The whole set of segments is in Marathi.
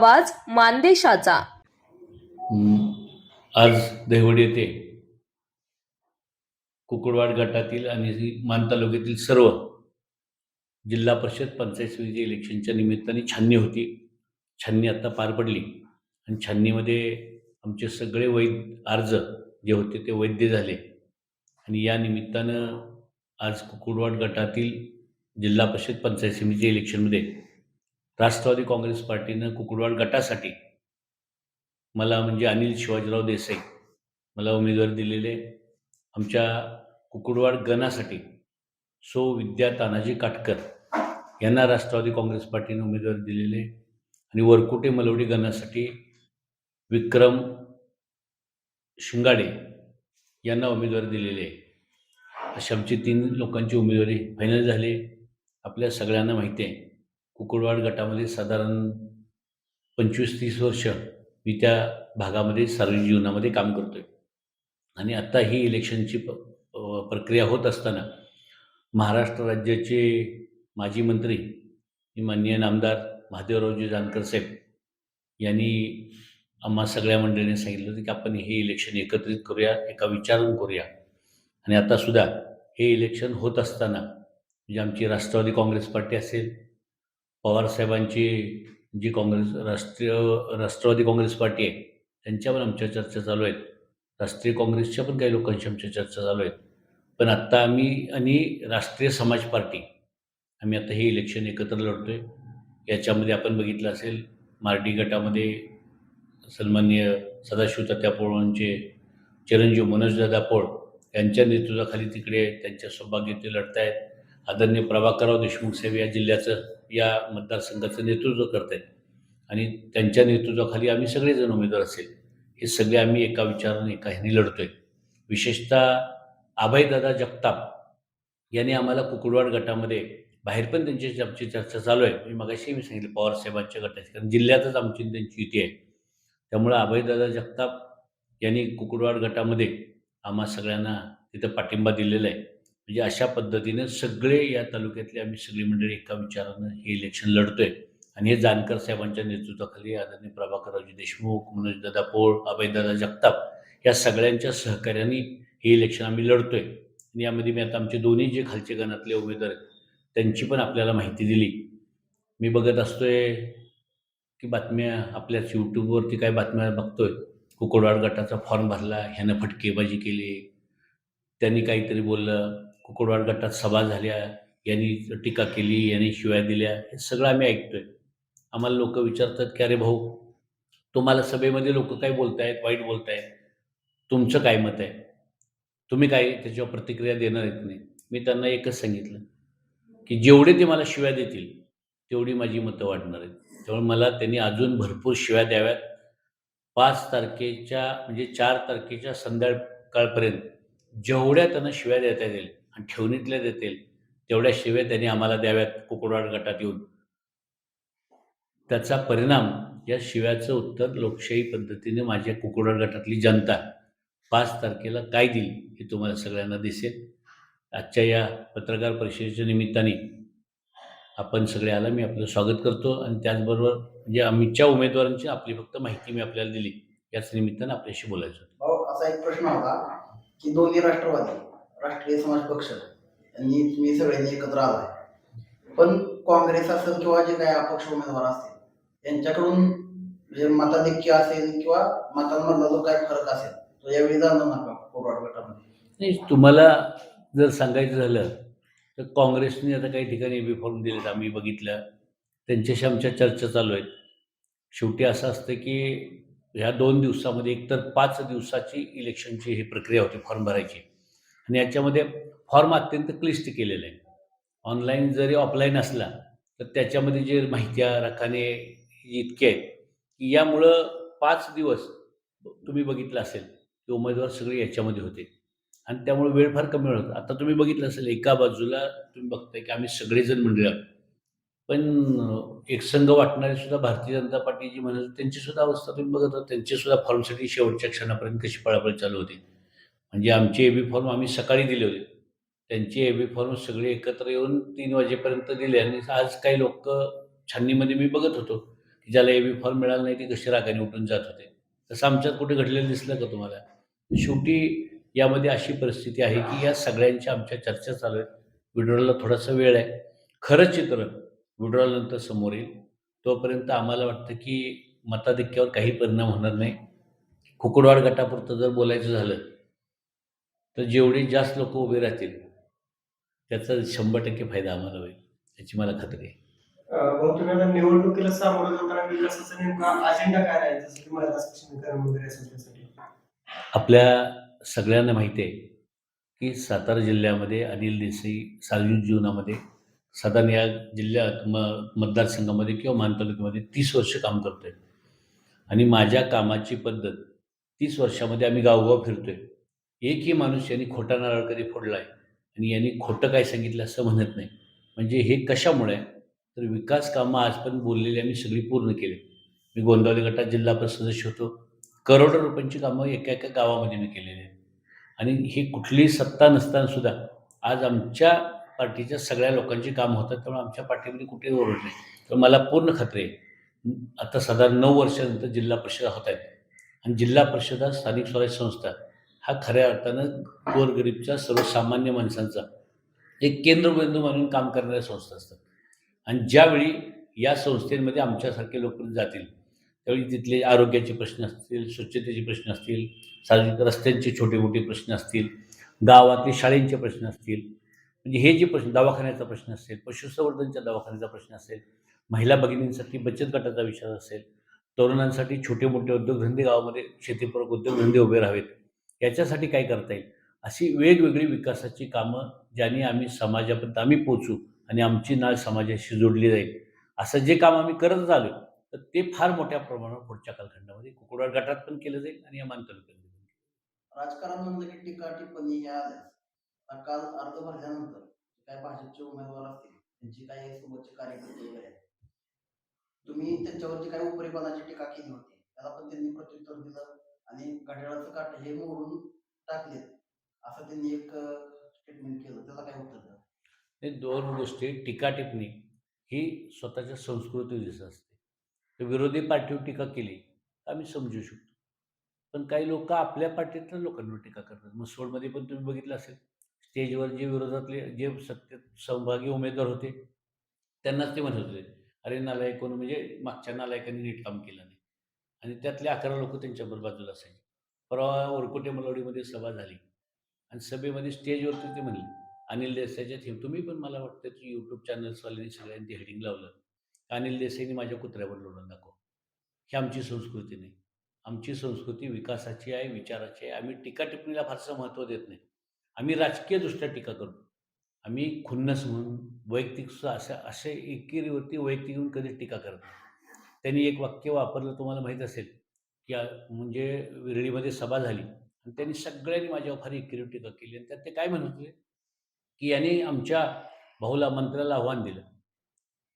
आवाज मानदेशाचा. आज दहिवडी येथे कुकुडवाड गटातील आणि मान तालुक्यातील सर्व जिल्हा परिषद पंचायत समिती इलेक्शनच्या निमित्ताने छाननी होती. छाननी आत्ता पार पडली. आणि छाननीमध्ये आमचे सगळे वैध अर्ज जे होते ते वैध झाले. आणि या निमित्तानं आज कुकुडवाड गटातील जिल्हा परिषद पंचायत समिती इलेक्शनमध्ये राष्ट्रवादी काँग्रेस पार्टीनं कुकुडवाड गटासाठी मला म्हणजे अनिल शिवाजीराव देसाई मला उमेदवारी दिलेले. आमच्या कुकुडवाड गणासाठी सो विद्या तानाजी काटकर यांना राष्ट्रवादी काँग्रेस पार्टीने उमेदवारी दिलेले. आणि वरकुटे मलवडी गणासाठी विक्रम शिंगाडे यांना उमेदवारी दिलेली. आहे अशी आमची तीन लोकांची उमेदवारी फायनल झाली. आपल्या सगळ्यांना माहिती आहे. कुकुडवाड गटामध्ये साधारण पंचवीस तीस वर्ष मी त्या भागामध्ये सार्वजनिक जीवनामध्ये काम करतो आहे आणि आत्ता ही इलेक्शनची प प्रक्रिया होत असताना महाराष्ट्र राज्याचे माजी मंत्री माननीय नामदार महादेवरावजी जानकर साहेब यांनी आम्हा सगळ्या मंडळीने सांगितलं होतं की आपण हे इलेक्शन एकत्रित करूया एका विचारून करूया. आणि आतासुद्धा हे इलेक्शन होत असताना म्हणजे आमची राष्ट्रवादी काँग्रेस पार्टी असेल पवारसाहेबांची जी काँग्रेस राष्ट्रीय राष्ट्रवादी काँग्रेस पार्टी आहे त्यांच्या पण आमच्या चर्चा चालू आहेत. राष्ट्रीय काँग्रेसच्या पण काही लोकांशी आमच्या चर्चा चालू आहेत. पण आत्ता आम्ही आणि राष्ट्रीय समाज पार्टी आम्ही आता हे इलेक्शन एकत्र लढतो आहे याच्यामध्ये आपण बघितलं असेल मार्डी गटामध्ये सन्माननीय सदाशिव तात्या पोळांचे म्हणजे चिरंजीव मनोजदादा पोळ यांच्या नेतृत्वाखाली तिकडे त्यांच्या सौभाग्य ते लढतायत. आदरणीय प्रभाकरराव देशमुख साहेब या जिल्ह्याचं या मतदारसंघाचं नेतृत्व करत आहेत आणि त्यांच्या नेतृत्वाखाली आम्ही सगळेजण उमेदवार असेल. हे सगळे आम्ही एका विचाराने एका ह्याने लढतोय. विशेषतः अभयदादा जगताप यांनी आम्हाला कुकुडवाड गटामध्ये बाहेर पण त्यांची आमची चर्चा चालू आहे. मी मगाशी मी सांगितलं पवार साहेबांच्या गटाची कारण जिल्ह्यातच आमची त्यांची युती आहे. त्यामुळं अभयदादा जगताप यांनी कुकुडवाड गटामध्ये आम्हा सगळ्यांना तिथं पाठिंबा दिलेला आहे. म्हणजे अशा पद्धतीनं सगळे या तालुक्यातले आम्ही सगळी मंडळी एका विचारानं हे इलेक्शन लढतोय. आणि हे जानकर साहेबांच्या नेतृत्वाखाली आदरणीय प्रभाकररावजी देशमुख मनोजदादा पोळ अभयदादा जगताप या सगळ्यांच्या सहकार्याने हे इलेक्शन आम्ही लढतोय. आणि यामध्ये मी आता आमचे दोन्ही जे खालचे गणातले उमेदवार आहेत त्यांची पण आपल्याला माहिती दिली. मी बघत असतोय की बातम्या आपल्याच यूट्यूबवरती काय बातम्या बघतोय. कुकुडवाड गटाचा फॉर्म भरला ह्यानं फटकेबाजी केली. त्यांनी काहीतरी बोललं. कुकुडवाड गटात सभा झाल्या यांनी टीका केली यांनी शिव्या दिल्या हे सगळं आम्ही ऐकतोय. आम्हाला लोक विचारतात की अरे भाऊ तुम्हाला सभेमध्ये लोक काय बोलतायत वाईट बोलतायत? तुमचं काय मत आहे? तुम्ही काय त्याच्यावर प्रतिक्रिया देणार येत नाही? मी त्यांना एकच सांगितलं की जेवढे ते मला शिव्या देतील तेवढी माझी मतं वाढणार आहेत. त्यामुळे मला त्यांनी अजून भरपूर शिव्या द्याव्यात. पाच तारखेच्या म्हणजे चार तारखेच्या संध्याकाळपर्यंत जेवढ्या त्यांना शिव्या देता येतील आणि ठेवणीतल्या देतील तेवढ्या शिव्या त्यांनी आम्हाला द्याव्यात कुकुडवाड गटात येऊन त्याचा परिणाम या शिव्याचं उत्तर लोकशाही पद्धतीने माझ्या कुकुडवाड गटातली जनता पाच तारखेला काय देईल हे तुम्हाला सगळ्यांना दिसेल आजच्या या पत्रकार परिषदेच्या निमित्ताने आपण सगळे आला मी आपलं स्वागत करतो आणि त्याचबरोबर म्हणजे आमच्या उमेदवारांची आपली फक्त माहिती मी आपल्याला दिली याच निमित्तानं आपल्याशी बोलायचं होतं. असा एक प्रश्न होता की दोन्ही राष्ट्रवादी राष्ट्रीय समाज पक्ष. यांनी तुम्ही सगळ्यांनी एकत्र आलाय. पण काँग्रेस असेल किंवा जे काही अपक्ष उमेदवार असतील यांच्याकडून म्हणजे मताधिक्य असेल किंवा मतांमधला जो काही फरक असेल तो यावेळी जाणवणार नका कोरवाड गटामध्ये. नाही तुम्हाला जर सांगायचं झालं तर काँग्रेसने आता काही ठिकाणी बी फॉर्म दिलेत आम्ही बघितलं. त्यांच्याशी आमच्या चर्चा चालू आहेत. शेवटी असं असतं की ह्या दोन दिवसामध्ये एकतर पाच दिवसाची इलेक्शनची ही प्रक्रिया होती फॉर्म भरायची. आणि याच्यामध्ये फॉर्म अत्यंत क्लिष्ट केलेलं आहे. ऑनलाईन जरी ऑफलाईन असला तर त्याच्यामध्ये जे माहिती रखाने इतके आहेत की यामुळं पाच दिवस तुम्ही बघितलं असेल की उमेदवार सगळे याच्यामध्ये होते. आणि त्यामुळे वेळ फार कमी होतो. आता तुम्ही बघितलं असेल एका बाजूला तुम्ही बघताय की आम्ही सगळेजण म्हणलं आहोत. पण एकसंघ वाटणारी सुद्धा भारतीय जनता पार्टी जी म्हणत होती, त्यांची सुद्धा अवस्था तुम्ही बघत आहात त्यांची सुद्धा फॉर्मसाठी शेवटच्या क्षणापर्यंत कशी पळापळ चालू होती. म्हणजे आमचे ए बी फॉर्म आम्ही सकाळी दिले होते. त्यांचे ए बी फॉर्म सगळे एकत्र येऊन तीन वाजेपर्यंत दिले आणि आज काही लोक छाननीमध्ये मी बघत होतो की ज्याला ए बी फॉर्म मिळाला नाही ते कसे रागाने उठून जात होते. तसं आमच्यात कुठे घडलेलं दिसलं का तुम्हाला? शेवटी यामध्ये अशी परिस्थिती आहे की या सगळ्यांच्या आमच्या चर्चा चालू आहेत. विड्रॉलला थोडासा वेळ आहे. खरं चित्र विड्रॉलनंतर समोर येईल. तोपर्यंत आम्हाला वाटतं की मताधिक्यावर काही परिणाम होणार नाही. कुकुडवाड गटापुरतं जर बोलायचं झालं तर जेवढे जास्त लोक उभे राहतील त्याचा शंभर टक्के फायदा आम्हाला होईल याची मला खात्री आहे. अं, भाऊ तुम्ही आता निवडणुकीला सामोरं जाताना विकासाचा नेमका अजेंडा काय आहे? जसं की महिला सक्षमीकरण वगैरे असेल त्यासाठी. आपल्या सगळ्यांना माहिती आहे की सातारा जिल्ह्यामध्ये अनिल देसाई सार्वजनिक जीवनामध्ये साधारण या जिल्ह्यात म मतदारसंघामध्ये किंवा मान तालुक्यामध्ये तीस वर्ष काम करतोय. आणि माझ्या कामाची पद्धत तीस वर्षामध्ये आम्ही गावगाव फिरतोय. एकही माणूस यांनी खोटा नारळ कधी फोडला आहे आणि यांनी खोटं काय सांगितलं असं म्हणत नाही. म्हणजे हे कशामुळे? आहे? तर विकास कामं आजपर्यंत बोललेली आम्ही सगळी पूर्ण केली. मी गोंदावली गटात जिल्हा परिषद सदस्य होतो. करोडो रुपयांची कामं एका एका गावामध्ये मी केलेली आहेत. आणि ही कुठलीही सत्ता नसतानासुद्धा आज आमच्या पार्टीच्या सगळ्या लोकांची कामं होतात त्यामुळे आमच्या पार्टीमध्ये कुठेही ओरड नाही. तर मला पूर्ण खात्री आहे. आता साधारण नऊ वर्षानंतर जिल्हा परिषदा होत आहेत. आणि जिल्हा परिषदा स्थानिक स्वराज्य संस्था हा खऱ्या अर्थानं गोरगरीबच्या सर्वसामान्य माणसांचा एक केंद्रबिंदू म्हणून काम करणाऱ्या संस्था असतात. आणि ज्यावेळी या संस्थेमध्ये आमच्यासारखे लोक जातील त्यावेळी तिथले आरोग्याचे प्रश्न असतील स्वच्छतेचे प्रश्न असतील सार्वजनिक रस्त्यांचे छोटे मोठे प्रश्न असतील गावातले शाळेंचे प्रश्न असतील म्हणजे हे जे प्रश्न दवाखान्याचा प्रश्न असेल पशुसंवर्धनच्या दवाखान्याचा प्रश्न असेल महिला भगिनींसाठी बचत गटाचा विचार असेल तरुणांसाठी छोटे मोठे उद्योगधंदे गावामध्ये शेतीपूरक उद्योगधंदे उभे राहावेत याच्यासाठी काय करता येईल? अशी वेगवेगळी विकासाची कामं ज्यांनी आम्ही समाजापर्यंत आम्ही पोचू आणि आमची नाळ समाजाशी जोडली जाईल. असं जे काम आम्ही करत आलो तर ते फार मोठ्या प्रमाणावर पुढच्या कालखंडामध्ये कुकुडवाड गटात पण केलं जाईल आणि या मान तालुक्यात राजकारण म्हणलं की टीका टिप्पणी ह्या काल अर्ज भरल्यानंतर काय भाजपचे उमेदवार असतील त्यांची काही सोबतचे कार्यकर्ते वगैरे आहेत. तुम्ही त्यांच्यावरती काही उपरीपणाची टीका केली होती त्याला पण त्यांनी प्रत्युत्तर दिलं. आणि घड्याळाचं काट हे मोडून टाकलेत. असं त्यांनी एक स्टेटमेंट केलं. त्याला काय उत्तर द्या हे दोन गोष्टी टीका टिप्पणी ही स्वतःच्या संस्कृती दिसत असते. विरोधी पार्टीवर टीका केली आम्ही समजू शकतो. पण काही लोक आपल्या पार्टीतल्या लोकांवर टीका करतात. मसोडमध्ये पण तुम्ही बघितलं असेल स्टेजवर जे विरोधातले जे सत्तेत सहभागी उमेदवार होते त्यांनाच ते म्हणत होते. अरे नालायक कोण? म्हणजे मागच्या नालायकांनी नीट काम केलं आणि त्यातले अकरा लोक त्यांच्याबरोबर बाजूला असायचे. परवा ओरकोटे मलवडीमध्ये सभा झाली. आणि सभेमध्ये स्टेजवरती ते म्हणले अनिल देसाईच्या थीम तुम्ही पण मला वाटतं की यूट्यूब चॅनल्सवाल्यांनी सगळ्यांनी हेडिंग लावलं. अनिल देसाईने माझ्या कुत्र्यावर लोढून दाखव ही आमची संस्कृती नाही. आमची संस्कृती विकासाची आहे विचाराची आहे. आम्ही टीका टिप्पणीला फारसं महत्त्व देत नाही. आम्ही राजकीयदृष्ट्या टीका करतो आम्ही खुन्नस म्हणून वैयक्तिक सुद्धा असं असे एकेरीवरती वैयक्तिक येऊन कधी टीका करत नाही. त्यांनी एक वाक्य वापरलं तुम्हाला माहीत असेल की म्हणजे विरळीमध्ये सभा झाली. आणि त्यांनी सगळ्यांनी माझ्यावर फार एकेरी टीका केली. आणि त्यात ते काय म्हणत होते? की यांनी आमच्या भाऊला मंत्र्याला आव्हान दिलं.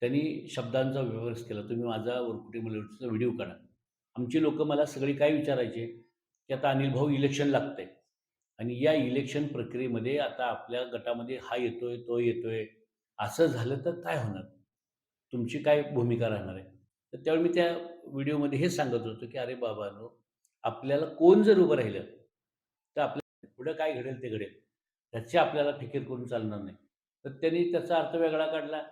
त्यांनी शब्दांचा व्यवहार केला. तुम्ही माझा वरकुटी मलवडीचा व्हिडिओ काढा. आमची लोक मला सगळी काय विचारायचे? की आता अनिल भाऊ इलेक्शन लागतंय. आणि या इलेक्शन प्रक्रियेमध्ये आता आपल्या गटामध्ये हा येतोय तो येतोय. असं झालं तर काय होणार? तुमची काय भूमिका राहणार आहे? तर त्यावेळी मी त्या व्हिडिओमध्ये हे सांगत होतो की अरे बाबानो आपल्याला कोण जर उभं राहिलं तर आपल्या पुढं काय घडेल ते घडेल. त्याची आपल्याला फिकीर करून चालणार नाही. तर त्यांनी त्याचा अर्थ वेगळा काढला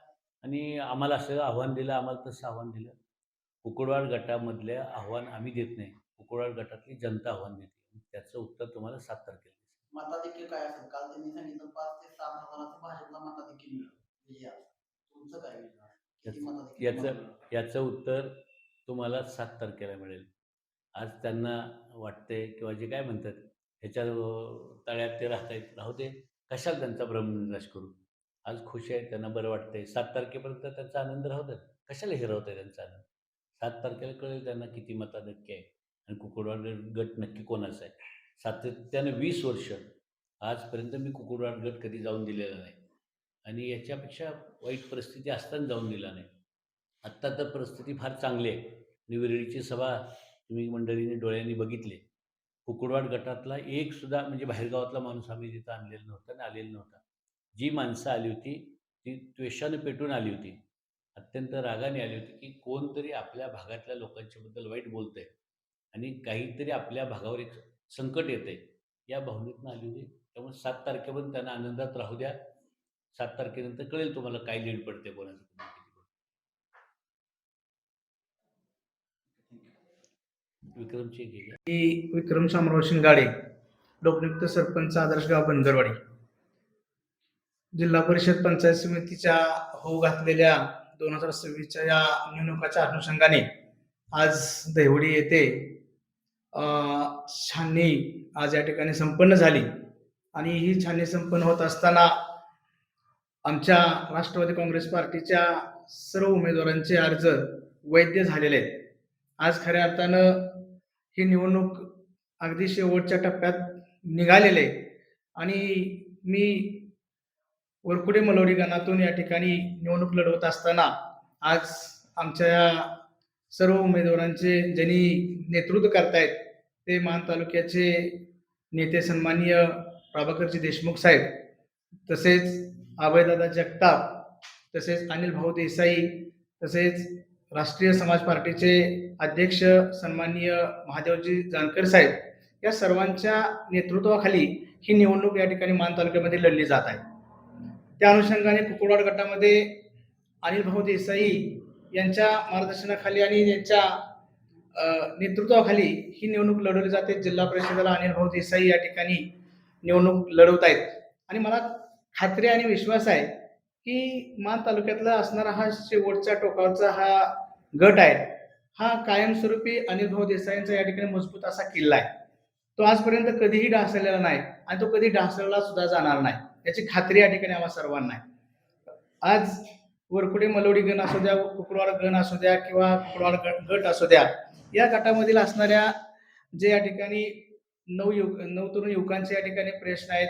आणि आम्हाला असं आव्हान दिलं आम्हाला तसं आव्हान दिलं. कुकुडवाड गटामधले आव्हान आम्ही देत नाही. कुकुडवाड गटातली जनता आव्हान देते. त्याचं उत्तर तुम्हाला सात तारखेला दिसेल. मताधिक्य काय असेल? काल त्यांनी सांगितलं पाच ते सात हजाराचं भाजपला मताधिक्य मिळेल. म्हणजे या. तुमचं काय याचं- याचं उत्तर तुम्हाला सात तारखेला मिळेल. आज त्यांना वाटतंय किंवा जे काय म्हणतात ह्याच्या तळ्यात ते राहतायत राहू दे. कशाला त्यांचा भ्रमनिराश करू? आज खुश आहे त्यांना बरं वाटतंय. सात तारखेपर्यंत त्यांचा आनंद राहू द्या कशाला हिरवत आहे त्यांचा आनंद? सात तारखेला कळेल त्यांना किती मताधिक्य आहे आणि कुकुडवाड गट नक्की कोणाचा आहे? सातत्यानं वीस वर्ष आजपर्यंत मी कुकुडवाड गट कधी जाऊन दिलेला नाही. आणि याच्यापेक्षा वाईट परिस्थिती असताना जाऊन दिला नाही. आत्ता तर परिस्थिती फार चांगली आहे. आणि विरळीची सभा तुम्ही मंडळीने डोळ्यांनी बघितले. कुकुडवाड गटातला एक सुद्धा म्हणजे बाहेरगावातला माणूस आम्ही तिथं आणलेला नव्हता आणि आलेला नव्हता. जी माणसं आली होती ती त्वेषानं पेटून आली होती. अत्यंत रागाने आली होती की कोणतरी आपल्या भागातल्या लोकांच्याबद्दल वाईट बोलतंय आणि काहीतरी आपल्या भागावर एक संकट येतंय. या भावनेतनं आली होती. त्यामुळे सात तारखेपर्यंत त्यांना आनंदात राहू द्या. सात तारखेनंतर कळेल तुम्हाला काय लीड पडते कोणाचं किती विक्रमची विक्रम शामराव शिंगाडे लोकनियुक्त सरपंच आदर्श गाव बंदरवाडी. जिल्हा परिषद पंचायत समितीच्या होऊ घातलेल्या दोन हजार सव्वीसच्या या निवडणुकाच्या अनुषंगाने आज दहिवडी येथे छाननी आज या ठिकाणी संपन्न झाली. आणि ही छाननी संपन्न होत असताना आमच्या राष्ट्रवादी काँग्रेस पार्टीच्या सर्व उमेदवारांचे अर्ज वैध झालेले आहेत. आज खऱ्या अर्थानं ही निवडणूक अगदी शेवटच्या टप्प्यात निघालेले आणि मी वरकुडे मलवडी गणातून या ठिकाणी निवडणूक लढवत असताना आज आमच्या या सर्व उमेदवारांचे ज्यांनी नेतृत्व करतायत ते मान तालुक्याचे नेते सन्माननीय प्रभाकरजी देशमुख साहेब तसेच अभयदादा जगताप तसेच अनिल भाऊ देसाई तसेच राष्ट्रीय समाज पार्टीचे अध्यक्ष सन्माननीय महादेवजी जानकर साहेब या सर्वांच्या नेतृत्वाखाली ही निवडणूक या ठिकाणी मान तालुक्यामध्ये लढली जात आहे. त्या अनुषंगाने कुकुडवाड गटामध्ये अनिल भाऊ देसाई यांच्या मार्गदर्शनाखाली आणि यांच्या नेतृत्वाखाली ही निवडणूक लढवली जाते. जिल्हा परिषदेला अनिल भाऊ देसाई या ठिकाणी निवडणूक लढवत आहेत आणि मला खात्री आणि विश्वास आहे की मान तालुक्यातला असणारा हा शेवटच्या टोकावचा हा गट आहे हा कायमस्वरूपी अनिलभाऊ देसाईंचा या ठिकाणी मजबूत असा किल्ला आहे. तो आजपर्यंत कधीही ढासळलेला नाही आणि तो कधी ढासळला सुद्धा जाणार नाही. याची खात्री या ठिकाणी आम्हा सर्वांना आहे. आज वरकुडे मलोडी गण असू द्या कुकडवाड गण असू द्या किंवा कुकडवाड ग- गट असू द्या या गटामधील असणाऱ्या जे या ठिकाणी नऊ युग नऊ तरुण युवकांचे या ठिकाणी प्रश्न आहेत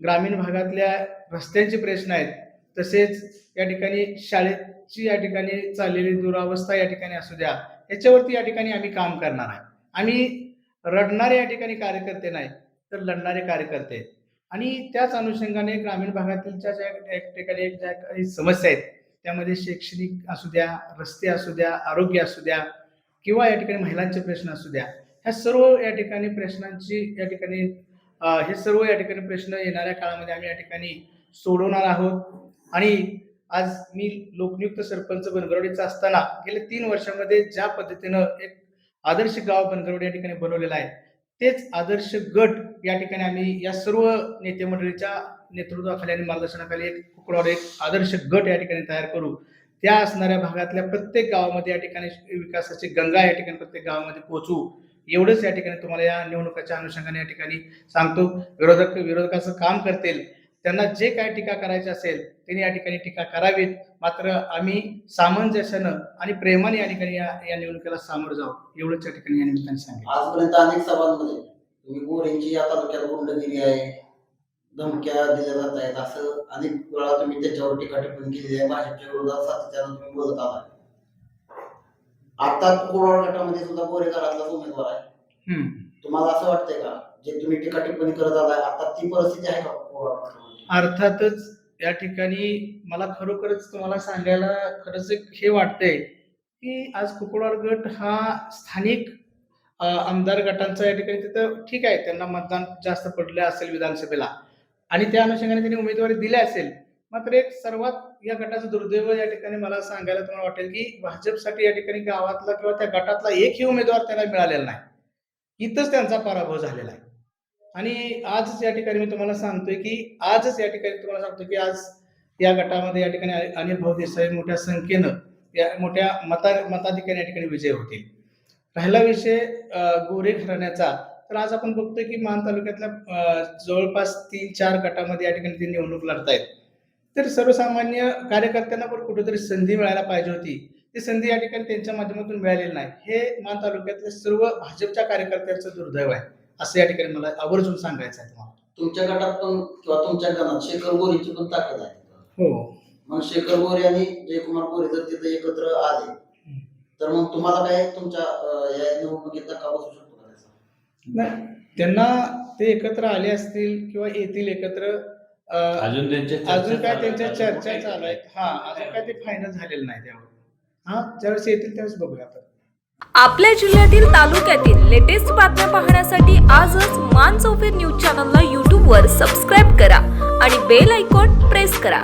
ग्रामीण भागातल्या रस्त्यांचे प्रश्न आहेत तसेच या ठिकाणी शाळेची या ठिकाणी चाललेली दुरावस्था या ठिकाणी असू द्या याच्यावरती या ठिकाणी आम्ही काम करणार आहे आम्ही रडणारे या ठिकाणी कार्यकर्ते नाही तर लढणारे कार्यकर्ते आहेत. आणि त्याच अनुषंगाने ग्रामीण भागातील ज्या ज्या या ठिकाणी ज्या काही समस्या आहेत त्यामध्ये शैक्षणिक असू द्या रस्ते असू द्या आरोग्य असू द्या किंवा या ठिकाणी महिलांचे प्रश्न असू द्या ह्या सर्व या ठिकाणी प्रश्नांची या ठिकाणी हे सर्व या ठिकाणी प्रश्न येणाऱ्या काळामध्ये आम्ही या ठिकाणी सोडवणार आहोत. आणि आज मी लोकनियुक्त सरपंच बनगरवडीचा असताना गेल्या तीन वर्षामध्ये ज्या पद्धतीनं एक आदर्श गाव बनगरवडी या ठिकाणी बनवलेलं आहे तेच आदर्श गट या ठिकाणी आम्ही या सर्व नेते मंडळीच्या नेतृत्वाखाली आणि मार्गदर्शनाखाली एक कुकडावर एक आदर्श गट या ठिकाणी तयार करू. त्या असणाऱ्या भागातल्या प्रत्येक गावामध्ये या ठिकाणी विकासाची गंगा या ठिकाणी प्रत्येक गावामध्ये पोहोचू. एवढंच या ठिकाणी तुम्हाला या निवडणुकाच्या अनुषंगाने या ठिकाणी सांगतो. विरोधक विरोधकाचं काम करतील. त्यांना जे काय टीका करायची असेल त्यांनी या ठिकाणी टीका करावीत. मात्र आम्ही सामंजस्यानं आणि प्रेमाने या ठिकाणी या या निवडणुकीला सामोरं जाऊ एवढंच या ठिकाणी या निमित्ताने सांगितलं आजपर्यंत अनेक सभांमध्ये तुम्ही गोरेंची या तालुक्यात गुंडगिरी आहे धमक्या दिल्या जात आहेत असं अनेक वेळा तुम्ही त्याच्यावर टीका टिप्पणी केली आहे. भाजपच्या विरोधात सातत्यानं तुम्ही बोलत आहात. आता कोरोना गटामध्ये सुद्धा गोरेकरातलाच उमेदवार आहे. तुम्हाला असं वाटतंय का जे तुम्ही टीका टिप्पणी करत आलाय आता ती परिस्थिती आहे का कोरोना गटामध्ये? अर्थातच या ठिकाणी मला खरोखरच तुम्हाला सांगायला खरंच एक हे वाटतंय की आज कुकुडवाड गट हा स्थानिक आमदार गटांचा या ठिकाणी तिथं ठीक आहे त्यांना मतदान जास्त पडले असेल विधानसभेला आणि त्या अनुषंगाने त्यांनी उमेदवारी दिली असेल मात्र एक सर्वात या गटाचं दुर्दैव या ठिकाणी मला सांगायला तुम्हाला वाटेल की भाजपसाठी या ठिकाणी गावातला किंवा त्या गटातला एकही उमेदवार त्यांना मिळालेला नाही. इथंच त्यांचा पराभव झालेला आहे. आणि आजच या ठिकाणी मी तुम्हाला सांगतोय की आजच या ठिकाणी तुम्हाला सांगतो की आज या गटामध्ये या ठिकाणी अनिल भाऊ देसाई मोठ्या संख्येनं या मोठ्या मता मताधिकारी या ठिकाणी विजय होतील. राहिला विषय गोरे घराण्याचा. तर आज आपण बघतोय की मान तालुक्यातल्या जवळपास तीन चार गटामध्ये या ठिकाणी ती निवडणूक लढतायत. तर सर्वसामान्य कार्यकर्त्यांना पण कुठेतरी संधी मिळायला पाहिजे होती. ती संधी या ठिकाणी त्यांच्या माध्यमातून मिळालेली नाही. हे मान तालुक्यातल्या सर्व भाजपच्या कार्यकर्त्यांचं दुर्दैव आहे असं या ठिकाणी मला आवर्जून सांगायचं आहे तुम्हाला. तुमच्या गटात पण किंवा तुमच्या गणात शेखर गोरेची पण ताकद आहे. हो. मग शेखर गोरे आणि जयकुमार गोरे जर तिथे एकत्र आले तर मग तुम्हाला काय तुमच्या या निवडणुकीत धक्का बसू शकतो का? नाही त्यांना ते एकत्र आले असतील किंवा येतील एकत्र अजून त्यांच्या अजून काय त्यांच्या. चर्चा चालू आहेत? हा अजून काय ते फायनल झालेलं नाही त्यावर. हा ज्यावेळेस येतील त्यावेळेस बघूया आपण. आपल्या जिल्ह्यातील तालुक्यातील लेटेस्ट बातम्या पाहण्यासाठी आजच मान चौफेर न्यूज चॅनलला यूट्यूबवर सबस्क्राईब करा आणि बेल आयकॉन प्रेस करा.